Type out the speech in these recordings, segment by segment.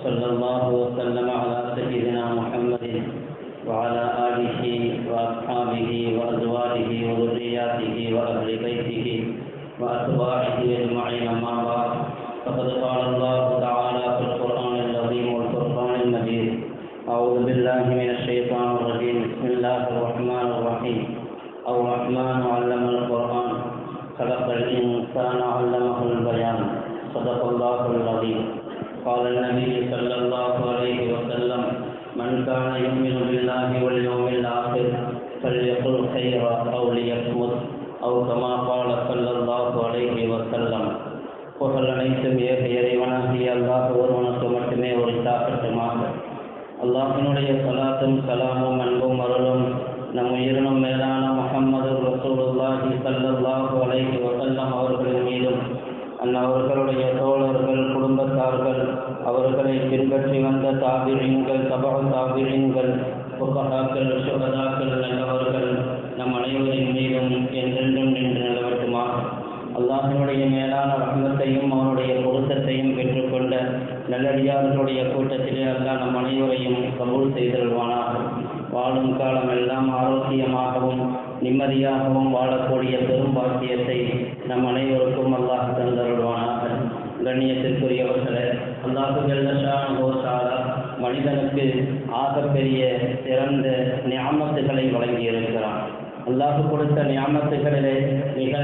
وصلى الله وسلم على سيدنا محمد وعلى آله وأصحابه وأزواجه وذرياته وأهل بيته وأتباعه أجمعين أما بعد. فقد قال الله تعالى في القرآن العظيم والفرقان المجيد أعوذ بالله من الشيطان الرجيم. بسم الله الرحمن الرحيم. الرحمن علم القرآن. خلق الإنسان علمه البيان. صدق الله العظيم. قال النبي صلى الله عليه وسلم من كان يؤمن بالله واليوم الآخر فليقل خيرا أو ليصمت أو كما قال صلى الله عليه وسلم புகழ் அனைத்தும் ஏக இறைவனாகிய அல்லாஹ் ஒருவனுக்கு மட்டுமே ஒரு தாக்கட்டுமாக அல்லாஹினுடைய சலாத்தும் சலாமும் அன்பும் அவர்களை பின்பற்றி வந்த தாபிரியங்கள் தபா தாபிரியங்கள் புகழாக்கள் சுகதாக்கள் நல்லவர்கள் நம் அனைவரின் மீதும் என்றென்றும் நின்று நிலவட்டுமா? அல்லாஹனுடைய மேலான ரகத்தையும் அவனுடைய பொருத்தத்தையும் பெற்றுக்கொண்ட நல்லடியார்களுடைய கூட்டத்திலே அல்லாஹ் நம் அனைவரையும் கபூல் செய்தல்வானாக வாழும் காலம் எல்லாம் ஆரோக்கியமாகவும் நிம்மதியாகவும் வாழக்கூடிய பெரும் பாக்கியத்தை நம் அனைவருக்கும் அல்லாஹ் தந்தருள்வானாக கண்ணியத்திற்குரியவர்களே அல்லாஹுகள் மனிதனுக்கு ஆகப்பெரிய சிறந்த ஞாபகத்துகளை வழங்கியிருக்கிறான். அல்லாஹு கொடுத்த ஞாபகத்துகளிலே மிக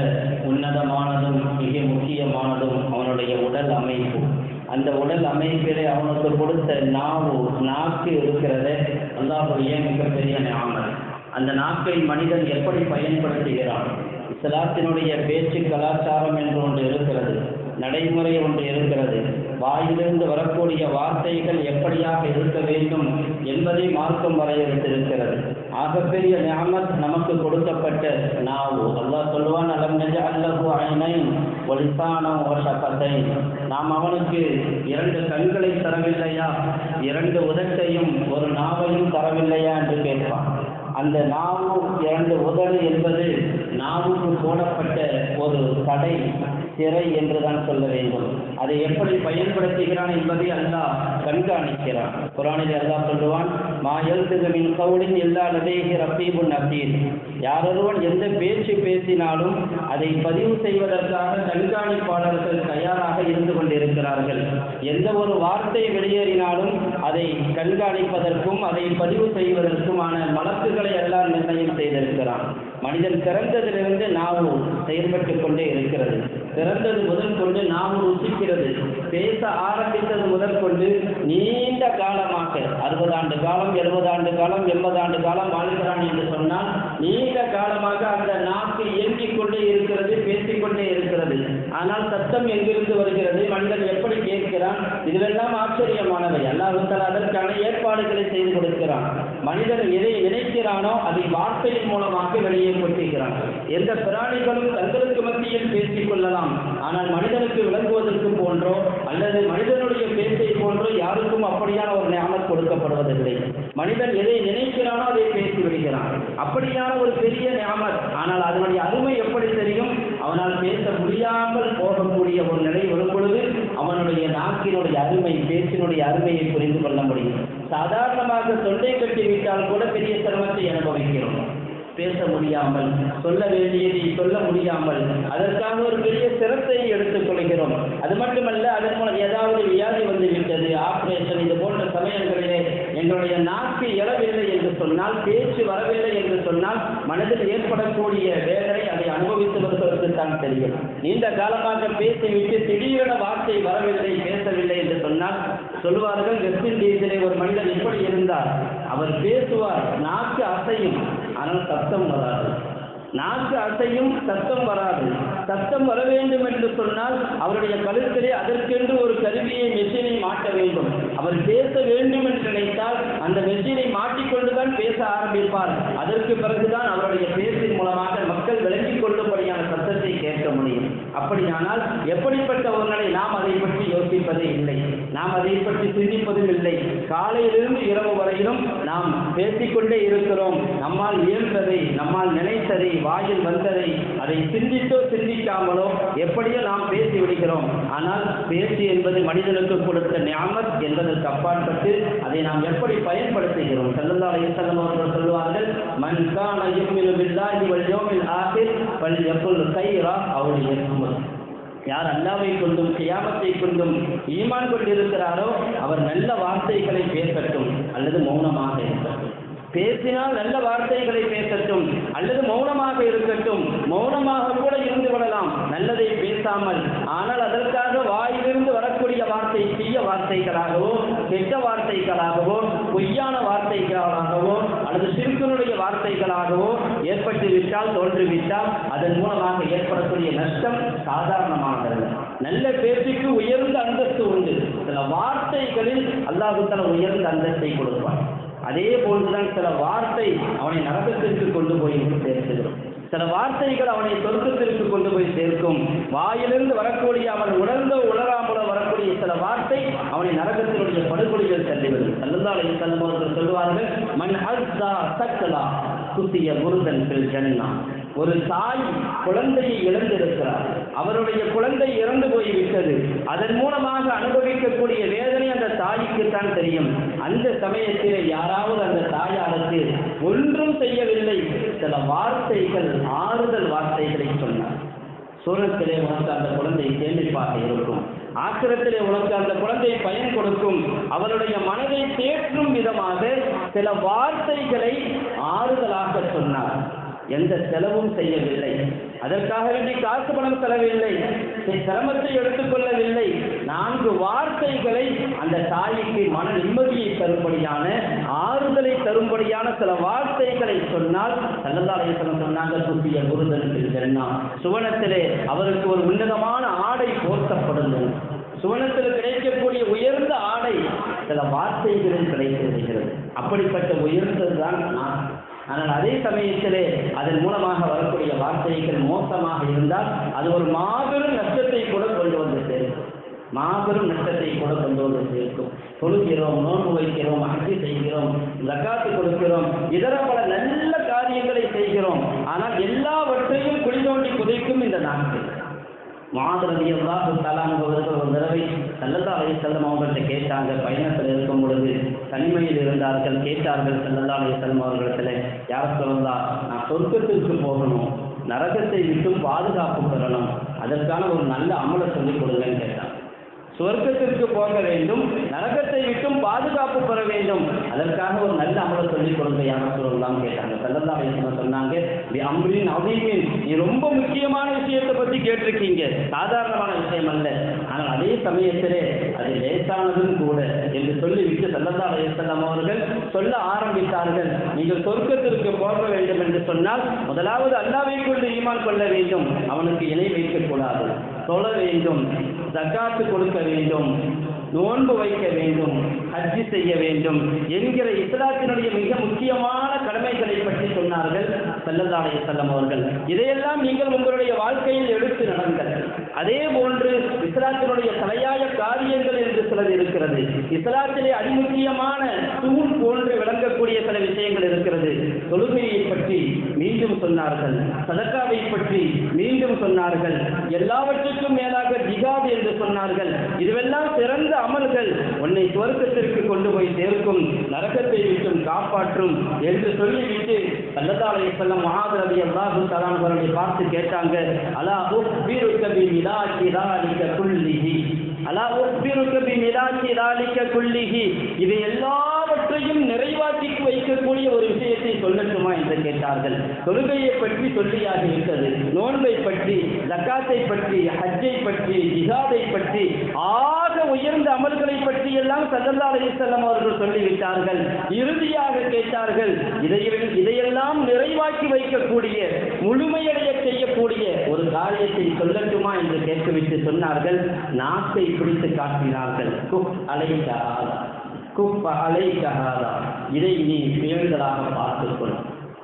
உன்னதமானதும் மிக முக்கியமானதும் அவனுடைய உடல் அமைப்பு. அந்த உடல் அமைப்பிலே அவனுக்கு கொடுத்த நாவு நாக்கு இருக்கிறதே அல்லாஹுடைய மிகப்பெரிய ஞாபகம் அந்த நாக்கை மனிதன் எப்படி பயன்படுத்துகிறான்? இஸ்லாத்தினுடைய பேச்சு கலாச்சாரம் என்று ஒன்று இருக்கிறது. நடைமுறை ஒன்று இருக்கிறது. வாயிலிருந்து வரக்கூடிய வார்த்தைகள் எப்படியாக இருக்க வேண்டும் என்பதை மார்க்கம் வரையறுத்திருக்கிறது. ஆகப்பெரிய நியமத் நமக்கு கொடுக்கப்பட்ட நாவு. அல்லாஹ் சொல்லுவான் அலம் நெஜ அல்லஹு ஐனை ஒலிசானம் ஓஷப்பத்தை நாம் அவனுக்கு இரண்டு கண்களை தரவில்லையா? இரண்டு உதட்டையும் ஒரு நாவையும் தரவில்லையா என்று கேட்பான். அந்த நாவு இரண்டு உதடு என்பது நாவுக்கு போடப்பட்ட ஒரு தடை. சிறை என்றுதான் சொல்ல வேண்டும். அதை எப்படி பயன்படுத்துகிறான் என்பதை அல்லாஹ் கண்காணிக்கிறான். குரானில் அல்லாஹ் சொல்லுவான் மாயல்துகமின் கவுளின் எல்லா நதேகி ரப்பீபுன் நபீர் யாரொருவன் எந்த பேச்சு பேசினாலும் அதை பதிவு செய்வதற்காக கண்காணிப்பாளர்கள் தயாராக இருந்து கொண்டிருக்கிறார்கள். எந்த ஒரு வார்த்தை வெளியேறினாலும் அதை கண்காணிப்பதற்கும் அதை பதிவு செய்வதற்குமான வழக்குகளை எல்லாம் நிர்ணயம் செய்திருக்கிறான். மனிதன் பிறந்ததிலிருந்து நாவு செயல்பட்டு கொண்டே இருக்கிறது. பிறந்தது முதல் கொண்டு நாவு ருசிக்கிறது. பேச ஆரம்பித்தது முதல் கொண்டு நீண்ட காலமாக அறுபது ஆண்டு காலம் எழுபது ஆண்டு காலம் எண்பது ஆண்டு காலம் வாழ்கிறான் என்று சொன்னால் நீண்ட காலமாக அந்த நாக்கு இயங்கிக் கொண்டே இருக்கிறது பேசிக்கொண்டே இருக்கிறது. ஆனால் சத்தம் எங்கிருந்து வருகிறது? மனிதன் எப்படி கேட்கிறான்? இதுவெல்லாம் ஆச்சரியமானவை. அல்லாஹால அதற்கான ஏற்பாடுகளை செய்து கொடுக்கிறான். மனிதன் எதை நினைக்கிறானோ அதை வார்த்தையின் மூலமாக வெளியே கொட்டுகிறான் எந்த பிராணிகளும் தங்களுக்கு மத்தியில் பேசிக் கொள்ளலாம். ஆனால் மனிதனுக்கு விளங்குவதற்கு போன்றோ அல்லது மனிதனுடைய பேச்சை போன்றோ யாருக்கும் அப்படியான ஒரு ஞானம் கொடுக்கப்படுவதில்லை. மனிதன் எதை நினைக்கிறானோ அதை பேசி விடுகிறான். அப்படியான ஒரு பெரிய ஞாபகம் ஆனால் அதனுடைய அருமை எப்படி தெரியும்? அவனால் பேச முடியாமல் போகக்கூடிய ஒரு நிலை வரும் பொழுது அவனுடைய நாக்கினுடைய அருமை பேச்சினுடைய அருமையை புரிந்து கொள்ள முடியும். சாதாரணமாக தொண்டை கட்டி விட்டால் கூட பெரிய சிரமத்தை அனுபவிக்கிறோம். பேச முடியாமல் சொல்ல வேண்டியதை சொல்ல முடியாமல் அதற்காக ஒரு பெரிய சிரத்தை எடுத்துக் கொள்கிறோம். அது மட்டுமல்ல அதன் மூலம் ஏதாவது வியாதி வந்து விட்டது ஆபரேஷன் இது போன்ற சமயங்களிலே எங்களுடைய நாக்கு எழவில்லை என்று சொன்னால் பேச்சு வரவில்லை என்று சொன்னால் மனதில் ஏற்படக்கூடிய வேதனை அதை அனுபவித்து வருவதற்கு தான் தெரியும். நீண்ட காலமாக பேசிவிட்டு திடீரென வார்த்தை வரவில்லை பேசவில்லை என்று சொன்னால் சொல்வார்கள் வெஸ்ட் இண்டீஸிலே ஒரு மனிதன் எப்படி இருந்தார். அவர் பேசுவார் நாக்கு அசையும். ஆனால் சத்தம் வராது. நாக்கு அசையும் சத்தம் வராது. சத்தம் வர வேண்டும் என்று சொன்னால் அவருடைய கழுத்திலே அதற்கென்று ஒரு கருவியை மெஷினை மாட்ட வேண்டும். அவர் பேச வேண்டும் என்று நினைத்தால் அந்த மெஷினை மாட்டிக்கொண்டுதான் பேச ஆரம்பிப்பார். அதற்கு பிறகுதான் அவருடைய பேச்சின் மூலமாக மக்கள் விளங்கிக் கொள்ளும்படியான சத்தம் கேட்க முடியும். அப்படியானால் எப்படிப்பட்ட எப்படிப்பட்டவர்களை நாம் அதை பற்றி யோசிப்பதே இல்லை. நாம் அதை பற்றி சிந்திப்பதும் இல்லை. காலையிலிருந்து இரவு வரையிலும் நாம் பேசிக்கொண்டே இருக்கிறோம். நம்மால் இயன்றதை நம்மால் நினைத்ததை வாயில் வந்ததை அதை சிந்தித்தோ சிந்திக்காமலோ எப்படியோ நாம் பேசி விடுகிறோம். ஆனால் பேச்சு என்பது மனிதனுக்கு கொடுத்த ஞாபகம் என்பதற்கு அப்பாற்பட்டு அதை நாம் எப்படி பயன்படுத்துகிறோம்? செல்லல்லா அலையம் அவர்கள் சொல்வார்கள் மன் கான யுமினு பில்லாஹி வல் யௌமில் ஆகிர் ஃபல் யகுல் கைரா அவருடைய லியஸ்முத் யார் அல்லாவை கொண்டும் கியாமத்தை கொண்டும் ஈமான் கொண்டிருக்கிறாரோ அவர் நல்ல வார்த்தைகளை பேசட்டும் அல்லது மௌனமாக இருக்கட்டும். பேசினால் நல்ல வார்த்தைகளை பேசட்டும் அல்லது மௌனமாக இருக்கட்டும். மௌனமாக கூட இருந்து விடலாம் நல்லதை பேசாமல் ஆனால் அதற்காக வாயிலிருந்து வர வார்த்தை தீய வார்த்தைகளாகவோ கெட்ட வார்த்தைகளாகவோ பொய்யான வார்த்தைகளாகவோ அல்லது சிறுக்கனுடைய வார்த்தைகளாகவோ ஏற்பட்டு விட்டால் அதன் மூலமாக ஏற்படக்கூடிய நஷ்டம் சாதாரணமானதல்ல. நல்ல பேச்சுக்கு உயர்ந்த அந்தஸ்து உண்டு. சில வார்த்தைகளில் அல்லாஹு உயர்ந்த அந்தஸ்தை கொடுப்பார் அதே போன்றுதான் சில வார்த்தை அவனை நரகத்திற்கு கொண்டு போய் சேர்த்துகிறோம் சில வார்த்தைகள் அவனை சொர்க்கத்திற்கு கொண்டு போய் சேர்க்கும். வாயிலிருந்து வரக்கூடிய அவன் உணர்ந்தோ உணராமலோ வரக்கூடிய சில வார்த்தை அவனை நரகத்தினுடைய படுகொலிகள் செல்லுகிறது சல்லல்லாஹு செல்லும் அவர்கள் சொல்வார்கள் மன் ஹஸ்தா சக்கலா குத்திய முருதன் பில் ஜன்னா ஒரு தாய் குழந்தையை இழந்திருக்கிறார். அவருடைய குழந்தை இறந்து போய்விட்டது. அதன் மூலமாக அனுபவிக்கக்கூடிய வேதனை அந்த தாய்க்கு தான் தெரியும். அந்த சமயத்தில் யாராவது அந்த தாயாருக்கு ஒன்றும் செய்யவில்லை. சில வார்த்தைகள் ஆறுதல் வார்த்தைகளை சொன்னார். சூரத்திலே உனக்கு அந்த குழந்தை சேமிப்பாக இருக்கும். ஆக்கிரத்திலே உனக்கு அந்த குழந்தை பயன் கொடுக்கும். அவருடைய மனதை தேற்றும் விதமாக சில வார்த்தைகளை ஆறுதலாக சொன்னார். எந்த செலவும் செய்யவில்லை. அதற்காக வேண்டி காசு பணம் செலவில்லை. சிரமத்தை எடுத்துக்கொள்ளவில்லை நான்கு வார்த்தைகளை அந்த தாய்க்கு மன நிம்மதியை தரும்படியான ஆறுதலை தரும்படியான சில வார்த்தைகளை சொன்னால் சல்லல்லாஹு சொன்னாங்க சுப்பிய குருதனுக்கு சென்னா. சுவனத்திலே அவருக்கு ஒரு உன்னதமான ஆடை போர்த்தப்படுங்கள் சுவனத்தில் கிடைக்கக்கூடிய உயர்ந்த ஆடை சில வார்த்தைகளில் கிடைத்திருக்கிறது அப்படிப்பட்ட உயர்ந்ததுதான் நான். ஆனால் அதே சமயத்திலே அதன் மூலமாக வரக்கூடிய வார்த்தைகள் மோசமாக இருந்தால் அது ஒரு மாபெரும் நஷ்டத்தை கூட கொண்டு வந்து சேர்க்கும். மாபெரும் நஷ்டத்தை கூட கொண்டு வந்து சேர்க்கும். தொழுகிறோம் நோன்பு வைக்கிறோம் அகி செய்கிறோம் ஜக்காத்து கொடுக்கிறோம் இதர பல நல்ல காரியங்களை செய்கிறோம். ஆனால் எல்லாவற்றையும் குடிதோண்டி புதைக்கும் இந்த நாட்கள். மாதிரி அல்லாஹு ஒரு தடவை சல்லல்லா அலி செல்லம் அவங்கள்ட்ட கேட்டாங்க. பயணத்தில் இருக்கும் பொழுது தனிமையில் இருந்தார்கள் கேட்டார்கள் சல்லல்லா அலி செல்லம் அவர்களிடத்தில் யார் சொல்லலாம் நான் சொர்க்கத்திற்கு போகணும். நரகத்தை விட்டு பாதுகாப்பு பெறணும். அதற்கான ஒரு நல்ல அமலை சொல்லிக் கொடுங்கன்னு கேட்டாங்க. சொர்க்கத்திற்கு போக வேண்டும் நரகத்தை விட்டும் பாதுகாப்பு பெற வேண்டும். அதற்காக ஒரு நல்ல அமலை சொல்லிக் கொடுங்க சொல்லலாம் கேட்டாங்க. செல்லல்லா அலிஸ்லாம் சொன்னாங்க "பி அம்ரின் அவீமின் நீ ரொம்ப முக்கியமான விஷயத்தை பத்தி கேட்டிருக்கீங்க. சாதாரணமான விஷயம் அல்ல. ஆனால் அதே சமயத்திலே அது லேசானதும் கூட என்று சொல்லிவிட்டு செல்லல்லா அலிஸ்லாம் அவர்கள் சொல்ல ஆரம்பித்தார்கள். நீங்கள் சொர்க்கத்திற்கு போக வேண்டும் என்று சொன்னால் முதலாவது அல்லாவை கொண்டு ஈமான் கொள்ள வேண்டும். அவனுக்கு இணை வைக்கக்கூடாது தொழ வேண்டும் ஜக்காத்து கொடுக்க வேண்டும் நோன்பு வைக்க வேண்டும் ஹஜ்ஜி செய்ய வேண்டும் என்கிற இஸ்லாத்தினுடைய மிக முக்கியமான கடமைகளை பற்றி சொன்னார்கள் செல்லதாடைய செல்லம் அவர்கள். இதையெல்லாம் நீங்கள் உங்களுடைய வாழ்க்கையில் எடுத்து நடங்கள். அதே போன்று இஸ்லாத்தினுடைய தலையாய காரியங்கள் என்று சிலது இருக்கிறது. இஸ்லாத்திலே அதிமுக்கியமான தூண் போன்று விளங்கக்கூடிய சில விஷயங்கள் இருக்கிறது. தொழுகையை பற்றி மீண்டும் சொன்னார்கள். சதக்காவை பற்றி மீண்டும் சொன்னார்கள். எல்லாவற்றுக்கும் மேலாக ஜிகாது என்று சொன்னார்கள். இதுவெல்லாம் சிறந்த அமல்கள். உன்னை சுவர்க்கத்திற்கு கொண்டு போய் சேர்க்கும் நரகத்தை விட்டும் காப்பாற்றும் என்று சொல்லிவிட்டு அல்லதாலை செல்லம் மகாதரவி அல்லாஹு தலான் அவர்களை பார்த்து கேட்டாங்க. அலா உக்பிருக்க பி மிலாக்கி தாலிக குல்லிஹி அலா உக்பிருக்க பி மிலாக்கி தாலிக குல்லிஹி இது எல்லாவற்றையும் நிறைவாக்கி வைக்கக்கூடிய ஒரு விஷயத்தை சொல்லட்டுமா என்று கேட்டார்கள். தொழுகையை பற்றி சொல்லியாக விட்டது நோன்பை பற்றி ஜக்காத்தை பற்றி ஹஜ்ஜை பற்றி ஜிஹாதை பற்றி ஆக உயர்ந்த அமல்களை பற்றி எல்லாம் சல்லல்லா அலிசல்லம் அவர்கள் சொல்லிவிட்டார்கள். இறுதியாக கேட்டார்கள் இதை இதையெல்லாம் நிறைவாக்கி வைக்கக்கூடிய முழுமையடைய செய்யக்கூடிய ஒரு காரியத்தை சொல்லட்டுமா என்று கேட்டுவிட்டு சொன்னார்கள். நாக்கை பிடித்து காட்டினார்கள். குக் அலைந்தார் குப்ப அலைக்கஹாதா இதை நீ பேருதலாக பார்த்துக்கொள்.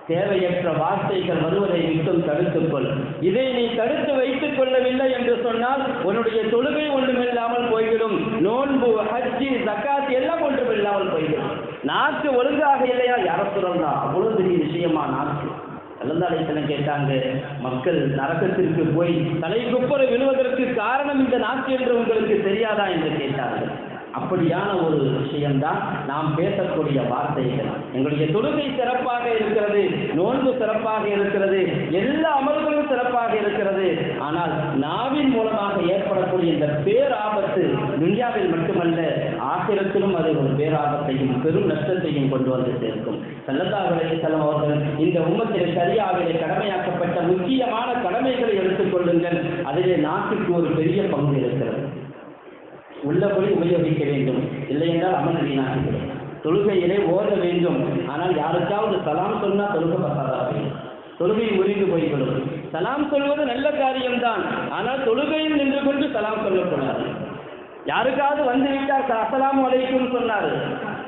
தேவையற்ற வார்த்தைகள் வருவதை விட்டும் தடுத்துக்கொள். இதை நீ தடுத்து வைத்துக் கொள்ளவில்லை என்று சொன்னால் உன்னுடைய தொழுகை ஒன்றுமில்லாமல் போய்விடும். நோன்பு ஹஜ்ஜி ஜக்காத் எல்லாம் ஒன்றுமில்லாமல் போய்விடும். நாக்கு ஒழுங்காக இல்லையா? யார சொல்லலாம் அவ்வளவு பெரிய விஷயமா நாக்கு? கலந்தாலயத்தில் கேட்டாங்க மக்கள் நரக்கத்திற்கு போய் தலை குப்புற விழுவதற்கு காரணம் இந்த நாக்கு என்று உங்களுக்கு தெரியாதா? என்று கேட்டார்கள். அப்படியான ஒரு விஷயம்தான் நாம் பேசக்கூடிய வார்த்தைகள். எங்களுடைய தொழுகை சிறப்பாக இருக்கிறது நோன்பு சிறப்பாக இருக்கிறது எல்லா அமல்களும் சிறப்பாக இருக்கிறது. ஆனால் நாவின் மூலமாக ஏற்படக்கூடிய இந்த பேராபத்து துன்யாவில் மட்டுமல்ல ஆசிரத்திலும் அது ஒரு பேராபத்தையும் பெரும் நஷ்டத்தையும் கொண்டு வந்து சேர்க்கும் சல்லதா செல்லம் அவர்கள் இந்த உம்மத்தில் சரியாவிலே கடமையாக்கப்பட்ட முக்கியமான கடமைகளை எடுத்துக்கொள்ளுங்கள் அதிலே நாட்டுக்கு ஒரு பெரிய பங்கு இருக்கிறது. உள்ளபடி உபயோகிக்க வேண்டும். இல்லை என்றால் அமல் வீணாகிவிடும். தொழுகையிலே ஓத வேண்டும். ஆனால் யாருக்காவது சலாம் சொன்னால் தொழுகை பத்தாதா தொழுகை முறிந்து போய்விடும் சலாம் சொல்வது நல்ல காரியம்தான். ஆனால் தொழுகையில் நின்று கொண்டு சலாம் சொல்லக்கூடாது. யாருக்காவது வந்து விட்டார் அசலாம் வலைக்கும் சொன்னார்.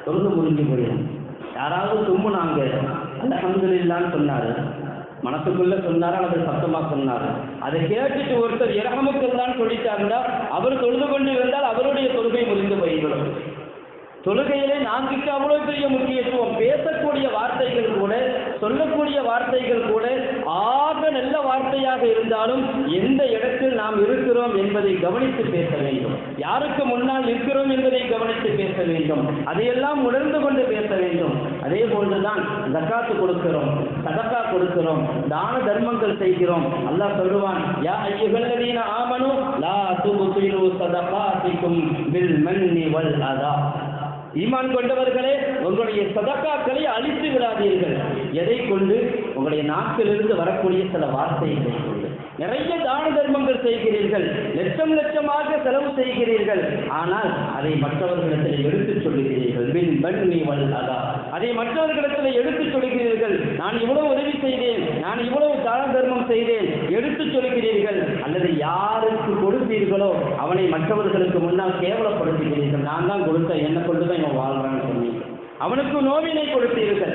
தொழுகை முறிஞ்சு போயிடும். யாராவது தும்முனாங்க அல்ஹம்துலில்லான்னு சொன்னாரு. மனசுக்குள்ள சொன்னாரா அல்லது சத்தமா சொன்னாரா? அதை கேட்டுட்டு ஒருத்தர் இரகமுக்கெல்லாம் சொல்லிட்டாருந்தா அவர் தொழுது கொண்டு இருந்தால் அவருடைய தொழுகை முடிந்து போய்விடும். தொழுகையிலே நான்குக்கு அவ்வளவு பெரிய முக்கியத்துவம். பேசக்கூடிய வார்த்தைகள் கூட சொல்லக்கூடிய வார்த்தைகள் கூட ஆக நல்ல வார்த்தையாக இருந்தாலும் எந்த இடத்தில் நாம் இருக்கிறோம் என்பதை கவனித்து பேச வேண்டும். யாருக்கு முன்னால் இருக்கிறோம் என்பதை கவனித்து பேச வேண்டும். அதையெல்லாம் உணர்ந்து கொண்டு பேச வேண்டும். அதே போன்றுதான் ஜக்காத்து கொடுக்கிறோம் சதக்கா கொடுக்கிறோம் தான தர்மங்கள் செய்கிறோம். அல்லாஹ் சொல்லுவான் யா ஐயுகல்லதீன ஆமனு லா துபுதிலு சதகாத்திக்கும் பில் மன்னி வல் அதா. ஈமான் கொண்டவர்களே உங்களுடைய சதக்காக்களை அழித்து விடாதீர்கள். எதை கொண்டு? உங்களுடைய நாட்டிலிருந்து வரக்கூடிய சில வார்த்தைகளை கொண்டு. நிறைய தான தர்மங்கள் செய்கிறீர்கள். லட்சம் லட்சமாக செலவு செய்கிறீர்கள். ஆனால் அதை மற்றவர்களிடத்தில் எடுத்துச் சொல்லுகிறீர்கள். மின் மண் வல் அதா அதை மற்றவர்களிடத்தில் எடுத்துச் சொல்கிறீர்கள். நான் இவ்வளவு உதவி செய்தேன். நான் இவ்வளவு தான தர்மம் செய்தேன். எடுத்துச் சொல்லுகிறீர்கள் அல்லது யாருக்கு கொடுப்பீர்களோ அவனை மற்றவர்களுக்கு முன்னால் கேவலப்படுத்துகிறீர்கள். நான் தான் கொடுத்தேன். என்ன கொண்டு தான் இவன் வாழ்றான்னு சொன்னீங்க அவனுக்கு நோவினை கொடுத்தீர்கள்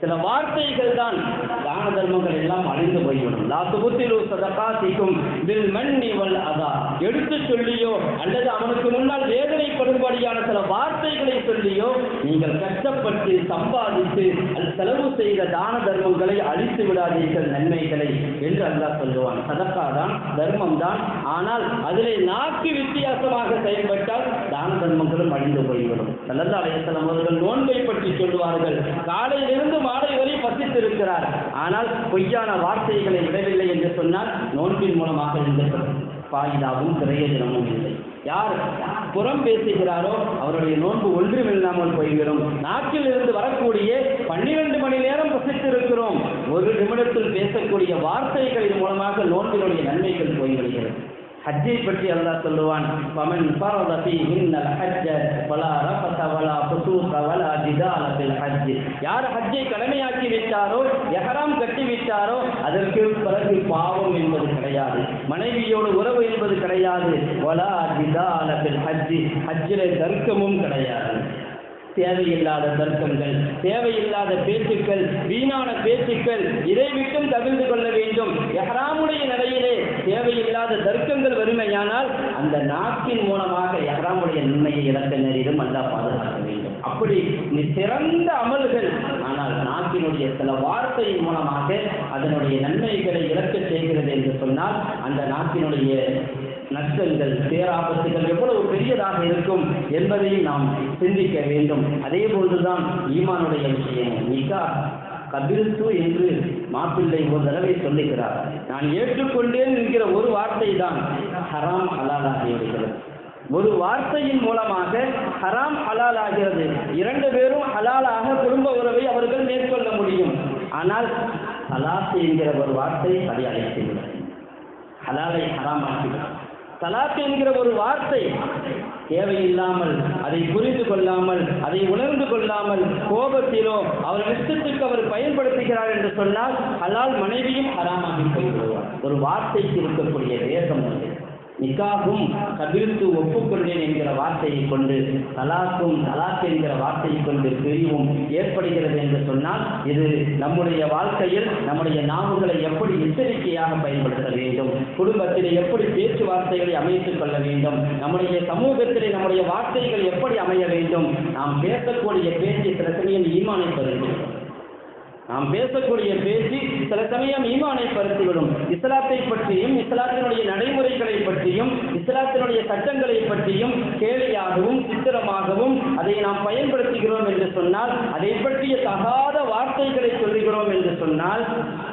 சில வார்த்தைகள் தான் தான தர்மங்கள் எல்லாம் அழிந்து போய்விடும். லா துபுத்திலு சதகாசிக்கும் பில் மண் வல் அதா. எடுத்து சொல்லியோ அல்லது அவனுக்கு முன்னால் வேதனைப்படும்படியான சில வார்த்தைகளை சொல்லியோ நீங்கள் கஷ்டப்பட்டு சம்பாதித்து அது செலவு செய்த தான தர்மங்களை அழித்து விடாதீர்கள் நன்மைகளை என்று அல்லாஹ் சொல்லுவான். சதக்கா தான் தர்மம் தான். ஆனால் அதிலே நாக்கு வித்தியாசமாக செயல்பட்டால் தான தர்மங்களும் அழிந்து போய்விடும். நல்லது அலையம் அவர்கள் நோன்பை பற்றி சொல்லுவார்கள். காலையிலிருந்து மாலை வரை பசித்திருக்கிறார் ஆனால் பொய்யான வார்த்தைகளை விடவில்லை என்று சொன்னால் நோன்பின் மூலமாக எந்த பாயிதாவும் பிரயோஜனமும் இல்லை. யார் புறம் பேசுகிறாரோ அவருடைய நோன்பு ஒன்றுமில்லாமல் போய்விடும். நாட்டில் இருந்து வரக்கூடிய பன்னிரண்டு மணி நேரம் பசித்திருக்கிறோம் ஒரு நிமிடத்தில் பேசக்கூடிய வார்த்தைகளின் மூலமாக நோன்பினுடைய நன்மைகள் போய்விடுகிறது. ஹஜ்ஜை பற்றி அல்லாஹ் சொல்லுவான் பமன் ஃபரத ஃபீஹின்னல் ஹஜ்ஜ வலா ரஃபத வலா ஃபுசூக வலா ஜிதால ஃபில் ஹஜ் யார் ஹஜ்ஜை கடமையாக்கி விட்டாரோ எஹராம் கட்டி விட்டாரோ அதற்கு பிறகு பாவம் என்பது கிடையாது. மனைவியோடு உறவு என்பது கிடையாது. வலா ஜிதால ஃபில் ஹஜ் ஹஜ்ஜிலே தர்க்கமும் கிடையாது. தேவையில்லாத தர்க்கங்கள் தேவையில்லாத பேச்சுக்கள் வீணான பேச்சுக்கள் இதை விட்டும் தவிர்த்து கொள்ள வேண்டும். எஹராமுடைய நிலையிலே தேவையில்லாத தர்க்கங்கள் வறுமையானால் அந்த நாக்கின் மூலமாக எஹராமுடைய நன்மையை இழக்க நேரிடும். அல்லா பாதுகாக்க வேண்டும். அப்படி நீ சிறந்த அமல்கள் ஆனால் நாக்கினுடைய சில வார்த்தையின் மூலமாக அதனுடைய நன்மைகளை இழக்கச் செய்கிறது என்று சொன்னால் அந்த நாக்கினுடைய நஷ்டங்கள் பேராபத்துகள் எவ்வளவு பெரியதாக இருக்கும் என்பதையும் நாம் சிந்திக்க வேண்டும். அதே போன்றுதான் ஈமானுடைய விஷயம். நிகா கபில்து என்று மாப்பிள்ளை ஒரு தடவை சொல்லுகிறார். நான் ஏற்றுக்கொண்டேன் என்கிற ஒரு வார்த்தை தான் ஹராம் அலாலாக இருக்கிறது. ஒரு வார்த்தையின் மூலமாக ஹராம் ஹலால் ஆகிறது இரண்டு பேரும் ஹலாலாக குடும்ப உறவை அவர்கள் மேற்கொள்ள முடியும். ஆனால் ஹலாத் என்கிற ஒரு வார்த்தை அதை அழைத்துவிடும் ஹலாலை ஹராம் தலாக் என்கிற ஒரு வார்த்தை தேவையில்லாமல் அதை புரிந்து கொள்ளாமல் அதை உணர்ந்து கொள்ளாமல் கோபத்திலோ அவர் இஷ்டத்துக்கு அவர் பயன்படுத்துகிறார் என்று சொன்னால் ஹலால் மனைவியும் ஹராமாகி போய்விடுவார். ஒரு வார்த்தைக்கு இருக்கக்கூடிய வேகம் உண்டு நிக்காகும் கபிர்த்து ஒப்புக்கொண்டேன் என்கிற வார்த்தையை கொண்டு தலாக்கும் தலாக் என்கிற வார்த்தையை கொண்டு பிரிவும் ஏற்படுகிறது என்று சொன்னால் இது நம்முடைய வாழ்க்கையில் நம்முடைய நாவுகளை எப்படி எச்சரிக்கையாக பயன்படுத்த வேண்டும் குடும்பத்திலே எப்படி பேச்சுவார்த்தைகளை அமைத்துக் கொள்ள வேண்டும் நம்முடைய சமூகத்திலே நம்முடைய வார்த்தைகள் எப்படி அமைய வேண்டும் நாம் பேசக்கூடிய பேச்சு சில சமயம் ஈமானை நாம் பேசக்கூடிய பேச்சு சில சமயம் ஈமானை பருத்திவிடும். இஸ்லாத்தை பற்றியும் இஸ்லாத்தினுடைய நடைமுறைகளை பற்றியும் இஸ்லாத்தினுடைய சட்டங்களை பற்றியும் கேலியாகவும் சித்திரமாகவும் அதை நாம் பயன்படுத்துகிறோம் என்று சொன்னால் அதை பற்றிய தகாத வார்த்தைகளை சொல்லுகிறோம் என்று சொன்னால்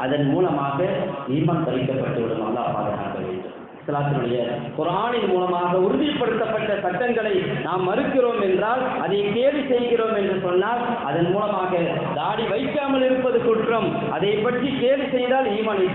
அதன் மூலமாக ஈமான் பறிக்கப்பட்டுவிடும்? அல்லாஹ் வேண்டும் இஸ்லாத்தினுடைய குரானின் மூலமாக உறுதிப்படுத்தப்பட்ட சட்டங்களை நாம் மறுக்கிறோம் என்றால் அதை கேலி செய்கிறோம் என்று சொன்னால் அதன் மூலமாக தாடி வைக்காமல் இருப்பது குற்றம். அதை பற்றி கேலி செய்தால் ஈமானை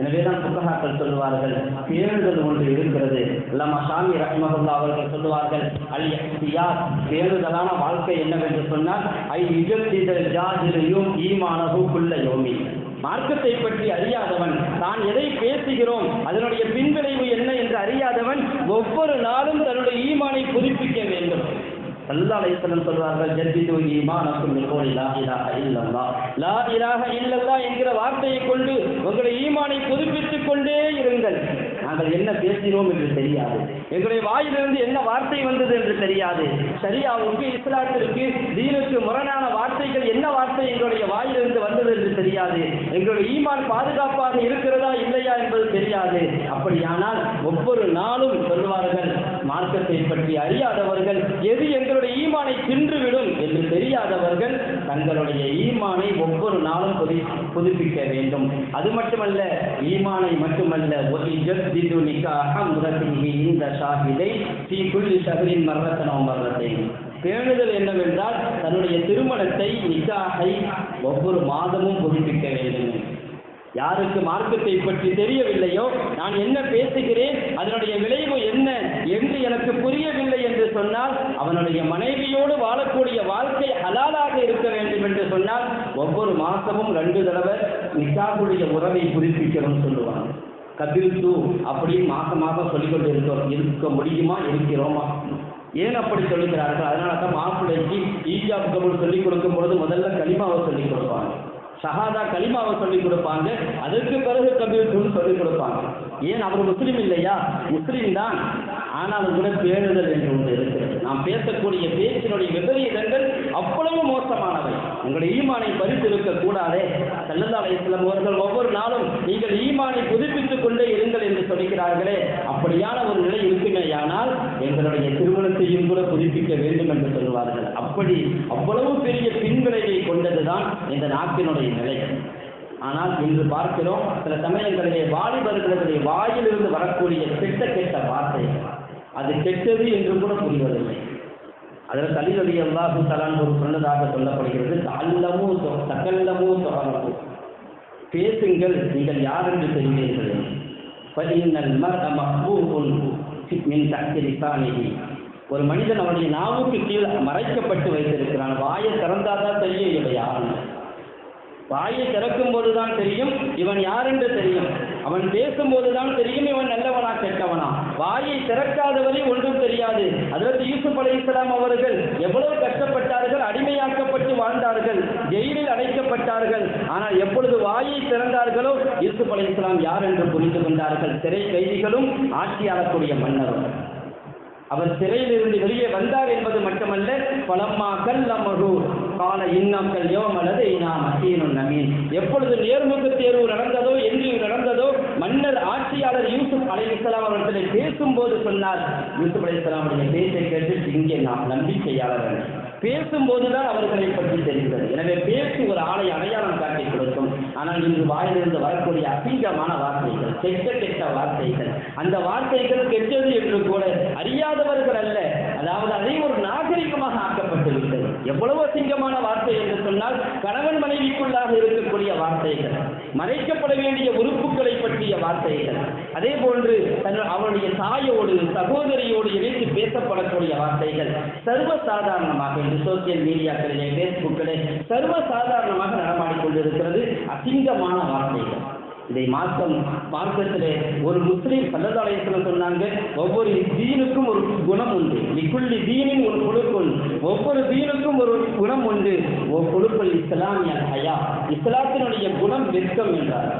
எனவே தான் புத்தகாக்கள் சொல்லுவார்கள் பேணுதல் ஒன்று இருக்கிறது. அல்லாமா சாமி ரஹ்மகுல்லா அவர்கள் சொல்லுவார்கள் அல் இஹ்தியாத் பேருதலான வாழ்க்கை என்னவென்று சொன்னால் ஐ யுஜத்திதல் ஜாஜிலையும் ஈமானகு குள்ள யோமி. மார்க்கத்தை பற்றி அறியாதவன். தான் எதை பேசுகிறோம்? அதனுடைய பின்விளைவு என்ன என்று அறியாதவன் ஒவ்வொரு நாளும் தன்னுடைய ஈமானை புதுப்பிக்க வேண்டும். சல்லா அலைஹிஸ்ஸலாம் சொல்வார்கள் ஜத்திது ஈமானக்கும் மிகவும் லா இலாஹ இல்லல்லாஹ். லா இலாஹ இல்லல்லாஹ் என்கிற வார்த்தையை கொண்டு உங்களுடைய ஈமானை புதுப்பித்துக் கொண்டே இருங்கள். நாங்கள் என்ன பேசினோம் என்று தெரியாது. எங்களுடைய வாயிலிருந்து என்ன வார்த்தை வந்தது என்று தெரியாது. சரியாவுக்கு இஸ்லாத்திற்கு தீனுக்கு முரணான வார்த்தைகள் என்ன வார்த்தை எங்களுடைய வாயிலிருந்து வந்தது என்று தெரியாது? எங்களுடைய ஈமான் பாதுகாப்பாக இருக்கிறதா இல்லையா என்பது தெரியாது. அப்படியானால் ஒவ்வொரு நாளும் சொல்வார்கள் மார்க்கத்தை பற்றி அறியாதவர்கள் எது எங்களுடைய ஈமானை தின்றுவிடும் என்று தெரியாதவர்கள் தங்களுடைய ஈமானை ஒவ்வொரு நாளும் புதி புதுப்பிக்க வேண்டும். அது மட்டுமல்ல ஈமானை மட்டுமல்ல ஒய்ஜத்திது நிக்காஹ இந்த ஷாஹிதை ஃபீ குல்லி ஷஹரின் மர்ரத்தனோ மர்ரத்தை பேணுதல் என்னவென்றால் தன்னுடைய திருமணத்தை நிக்காகை ஒவ்வொரு மாதமும் புதுப்பிக்க வேண்டும். யாருக்கு மார்க்கத்தை பற்றி தெரியவில்லையோ நான் என்ன பேசுகிறேன் அதனுடைய விளைவு என்ன என்று எனக்கு புரியவில்லை என்று சொன்னால் அவனுடைய மனைவியோடு வாழக்கூடிய வாழ்க்கை ஹலாலாக இருக்க வேண்டும் என்று சொன்னால் ஒவ்வொரு மாசமும் ரெண்டு தடவை நிக்காவுடைய உறவை புதுப்பிக்கணும்னு சொல்லுவாங்க. கபில் தூ அப்படின்னு மாசமாக சொல்லிக்கொண்டு இருக்கிறோம் இருக்க முடியுமா இருக்கிறோமா? ஏன் அப்படி சொல்லுகிறார்கள்? அதனால தான் மாப்பிள்ளைக்கு ஈஜாப் கபுல் சொல்லிக் கொடுக்கும் பொழுது முதல்ல களிமாவை சொல்லிக் கொடுப்பாங்க. ஷஹாதா களிமாவை சொல்லிக் கொடுப்பாங்க. அதற்கு பிறகு கபீர்னு சொல்லிக் கொடுப்பாங்க. ஏன்? அவர் முஸ்லீம் இல்லையா? முஸ்லீம் தான். ஆனால் கூட பேருதல் என்று ஒன்று இருக்கு. நாம் பேசக்கூடிய பேச்சினுடைய விபரீதங்கள் அவ்வளவு மோசமானவை. உங்களுடைய ஈமானை பறித்திருக்க கூடாதே. சல்லல்லா அலைஹிஸ்ஸலாம் அவர்கள் ஒவ்வொரு நாளும் நீங்கள் ஈமானை புதுப்பித்துக் கொண்டே இருங்கள் என்று சொல்கிறார்களே. அப்படியான ஒரு நிலை இருக்குமேயானால் எங்களுடைய திருமணத்தையும் கூட புதுப்பிக்க வேண்டும் என்று சொல்வார்கள் அப்படி அவ்வளவு பெரிய பின்விளைவை கொண்டதுதான் இந்த நாட்டினுடைய நிலை. ஆனால் இன்று பார்க்கிறோம் சில சமயங்களிலே வாலிபர்களுடைய வாயிலிருந்து வரக்கூடிய கெட்ட கெட்ட வார்த்தைகள் அது கெட்டது என்று கூட புரிவதில்லை. அதில் தலிவலி அல்லாஹு தலான் ஒரு சொன்னதாக சொல்லப்படுகிறது அல்லமோ தகல்லமும் தொடரமோ பேசுங்கள் நீங்கள் யார் என்று தெரிவீர்கள் பதினல் மர் மின் தக்தி ஒரு மனிதன் அவனுடைய நாவுக்கு கீழ் மறைக்கப்பட்டு வைத்திருக்கிறான். வாயை திறந்தாதான் தெரியும் இவன் யாருன்னு. வாயை திறக்கும் போதுதான் தெரியும் இவன் யார் என்று தெரியும். அவன் பேசும்போதுதான் தெரியும் இவன் நல்லவனா கெட்டவனா. வாயை திறக்காதவரை ஒன்றும் தெரியாது. அதற்கு யூசுப் அலி இஸ்லாம் அவர்கள் எவ்வளவு கஷ்டப்பட்டார்கள் அடிமையாக்கப்பட்டு வாழ்ந்தார்கள் ஜெயிலில் அடைக்கப்பட்டார்கள் ஆனால் எப்பொழுது வாயை திறந்தார்களோ யூசுப் அலி இஸ்லாம் யார் என்று புரிந்து கொண்டார்கள்? சிறை கைதிகளும் ஆட்சியாளக்கூடிய மன்னரும். அவர் சிறையிலிருந்து வெளியே வந்தார் என்பது மட்டுமல்ல பலம்மா கல்லமகு கால இன்னக்கல் யோமலது இனாம் அசீனும் நமீன். எப்பொழுது நேர்முக தேர்வு நடந்ததோ என்று நடந்ததோ மன்னர் ஆட்சியாளர் யூசுப் அலை இஸ்லாம் அவர்களை பேசும்போது சொன்னார் யூசுப் அலை இஸ்லாமுடைய பேச்சை கேட்டு இங்கே நாம் நம்பிக்கையாளர்கள். பேசும்போதுதான் அவர்களை பற்றி தெரிகிறது. எனவே பேசி ஒரு ஆளை அடையாளம் காட்டி கொடுக்கும். ஆனால் இன்று வாயிலிருந்து வரக்கூடிய அசிங்கமான வார்த்தைகள் கெட்ட கெட்ட வார்த்தைகள் அந்த வார்த்தைகள் கெட்டது என்று கூட அறியாதவர்கள் அல்ல. அதாவது அதை ஒரு நாகரிகமாக ஆக்கப்பட்டு விட்டது. எவ்வளவு அசிங்கமான வார்த்தை என்று சொன்னால் கணவன் மனைவிக்குள்ளாக இருக்கக்கூடிய வார்த்தைகள் மறைக்கப்பட வேண்டிய உறுப்புகளை பற்றிய வார்த்தைகள் அதே போன்று தன் அவருடைய தாயோடு சகோதரியோடு இணைத்து பேசப்படக்கூடிய வார்த்தைகள் சர்வ சாதாரணமாக சோசியல் மீடியாக்களிலே பேஸ்புக்கிலே சர்வ சாதாரணமாக நடமாடிக் கொண்டிருக்கிறது அசிங்கமான வார்த்தைகள். இதை மார்க்கம் மார்க்கத்திலே ஒரு முஸ்லீம் சல்லதாலயத்தில் சொன்னாங்க ஒவ்வொரு தீனுக்கும் ஒரு குணம் உண்டு. லிக்குள்ளி தீனின் ஒரு குழுக்குள் ஒவ்வொரு தீனுக்கும் ஒரு குணம் உண்டு. ஒரு குழுக்குள் இஸ்லாமிய ஹயா இஸ்லாத்தினுடைய குணம் வெட்கம் என்றார்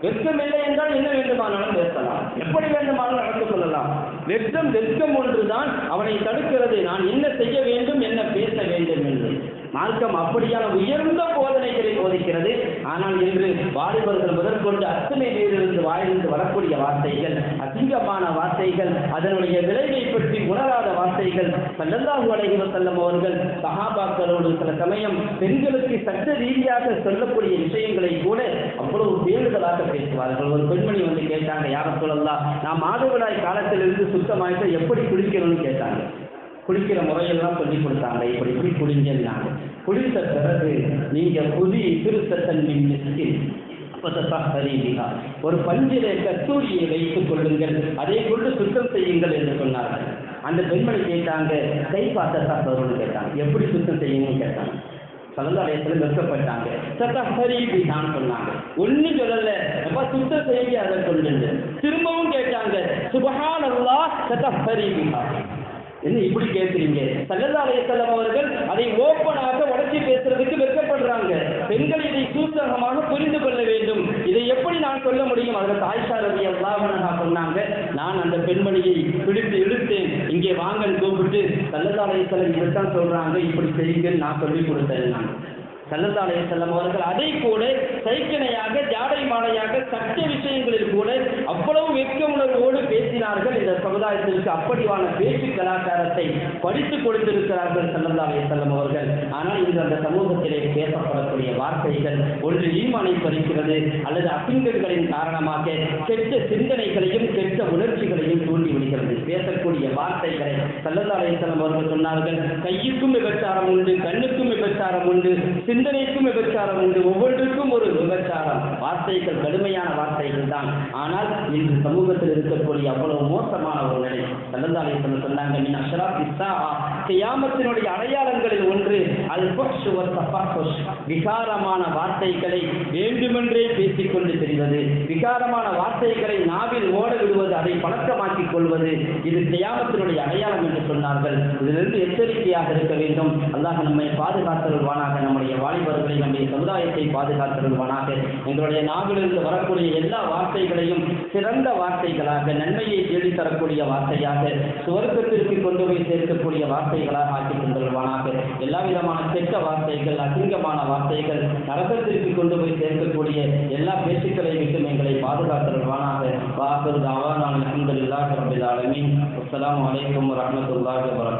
வெட்கம் இல்லை என்றால் என்ன வேண்டுமானாலும் பேசலாம் எப்படி வேண்டுமானாலும் நடந்து கொள்ளலாம். வெட்கம் வெட்கம் ஒன்றுதான். அவனை தடுக்கிறது நான் என்ன செய்ய வேண்டும் என்ன பேச வேண்டும் என்று. மார்க்கம் அப்படியான உயர்ந்த போதனைகளை போதிக்கிறது. ஆனால் இன்று வாலிபர்கள் முதற்கொண்டு அத்தனை பேரிலிருந்து வாயிலிருந்து வரக்கூடிய வார்த்தைகள் அசிங்கமான வார்த்தைகள் அதனுடைய விளைவை பற்றி உணராத வார்த்தைகள் சல்லல்லாஹு அலைஹி அவர்கள் சகாபாக்களோடு சில சமயம் பெண்களுக்கு சட்ட ரீதியாக சொல்லக்கூடிய விஷயங்களை கூட அவ்வளவு பேருதலாக பேசுவார்கள். ஒரு பெண்மணி வந்து கேட்டாங்க யார சொல்லலாம் நான் மாதவிடாய் காலத்திலிருந்து சுத்தமாயிட்டு எப்படி குளிக்கணும்னு கேட்டாங்க. குளிக்கிற முறையெல்லாம் சொல்லி கொடுத்தாங்க. இப்படி இப்படி குளிங்கன்னாங்க. குளித்த பிறகு நீங்க புதிய திருத்தத்தன் மிஸ்கின் ஒரு பஞ்சிலே கத்தூரியை வைத்துக் கொள்ளுங்கள். அதை கொண்டு சுத்தம் செய்யுங்கள் என்று சொன்னார்கள். அந்த பெண்மணி கேட்டாங்க கை பார்த்தா தரும்னு கேட்டாங்க. எப்படி சுத்தம் செய்யணும்னு கேட்டாங்க. சலந்தாலயத்தில் வெட்கப்பட்டாங்க. சத்தா சரி இப்படிதான் சொன்னாங்க. ஒன்னும் சொல்லல. அப்ப சுத்தம் செய்ய அதை சொல்லுங்க. திரும்பவும் கேட்டாங்க சுபகான் அல்லா சத்தா சரி என்ன இப்படி கேட்குறீங்க சல்லல்லாஹு செல்லம் அவர்கள் அதை ஓப்பனாக உடச்சி பேசுறதுக்கு வெட்கப்படுறாங்க. பெண்கள் இதை சூசகமாக புரிந்து கொள்ள வேண்டும். இதை எப்படி நான் சொல்ல முடியும்? அதில் தாய்ஷா ரவி அல்லாஹ் சொன்னாங்க நான் அந்த பெண்மணியை பிடித்து இழுத்தேன். இங்கே வாங்கன்னு கூப்பிட்டு சல்லல்லாஹு செல்லம் இதைத்தான் சொல்றாங்க. இப்படி செய்யுங்கன்னு நான் சொல்லி கொடுத்தேன். நான் சல்லல்லாஹு செல்லம் அவர்கள் அதை கூட சைக்கிணையாக ஜாடை மாலையாக சட்ட விஷயங்களில் கூட அவ்வளவு வெட்க உணர்வோடு பேசினார்கள். இந்த சமுதாயத்திற்கு அப்படியான பேச்சு கலாச்சாரத்தை படித்து கொடுத்திருக்கிறார்கள் சல்லல்லாஹு செல்லம் அவர்கள். ஆனால் இன்று அந்த சமூகத்திலே பேசப்படக்கூடிய வார்த்தைகள் ஒன்று ஈமானை பறிக்கிறது அல்லது அசிங்கங்களின் காரணமாக கெட்ட சிந்தனைகளையும் கெட்ட உணர்ச்சிகளையும் தூண்டி விடுகிறது. பேசக்கூடிய வார்த்தைகளை சல்லல்லாஹு செல்லம் அவர்கள் சொன்னார்கள். கையுக்கும் விபச்சாரம் உண்டு கண்ணுக்கும் விபச்சாரம் உண்டு சிந்தனைக்கும் விபச்சாரம் உண்டு ஒவ்வொன்றுக்கும் ஒரு விபச்சாரம். வார்த்தைகள் கடுமையான வார்த்தைகள் தான். ஆனால் இன்று சமூகத்தில் இருக்கக்கூடிய அவ்வளவு மோசமான ஒரு நிலை. சல்லல்லாஹு சொன்னாங்க மின் அஷ்ராப் இஸ்ஸா கியாமத்தினுடைய அடையாளங்களில் ஒன்று அல் ஃபஹ்ஷ் விகாரமான வார்த்தைகளை வேண்டுமென்றே பேசிக்கொண்டு தெரிவது விகாரமான வார்த்தைகளை நாவில் ஓட விடுவது அதை பழக்கமாக்கிக் கொள்வது இது தியாகத்தினுடைய அடையாளம் என்று சொன்னார்கள். இதிலிருந்து எச்சரிக்கையாக இருக்க வேண்டும். அல்லாஹ் நம்மை பாதுகாத்தருள்வானாக நம்முடைய வாலிபர்களை நம்முடைய சமுதாயத்தை பாதுகாத்தருள்வானாக. எங்களுடைய நாவிலிருந்து வரக்கூடிய எல்லா வார்த்தைகளையும் சிறந்த வார்த்தைகளாக நன்மையை தேடி தரக்கூடிய வார்த்தையாக சுவர்க்கத்திற்கு கொண்டு போய் சேர்க்கக்கூடிய வார்த்தைகளாக ஆக்கி தந்துள்வானாக எல்லா விதமான கெட்ட வார்த்தைகள் அசிங்கமான வார்த்தைகள் நரகத்திற்கு கொண்டு போய் சேர்க்கக்கூடிய எல்லா பேச்சுக்களை விட்டு எங்களை பாதுகாத்தருள்வானாக. வாசல் தாவான அலமதுல்லாஹ் ரபில் ஆலமீன். அஸ்லாம் வலைக்கம் வரமத்துல்லாஹ் வரம்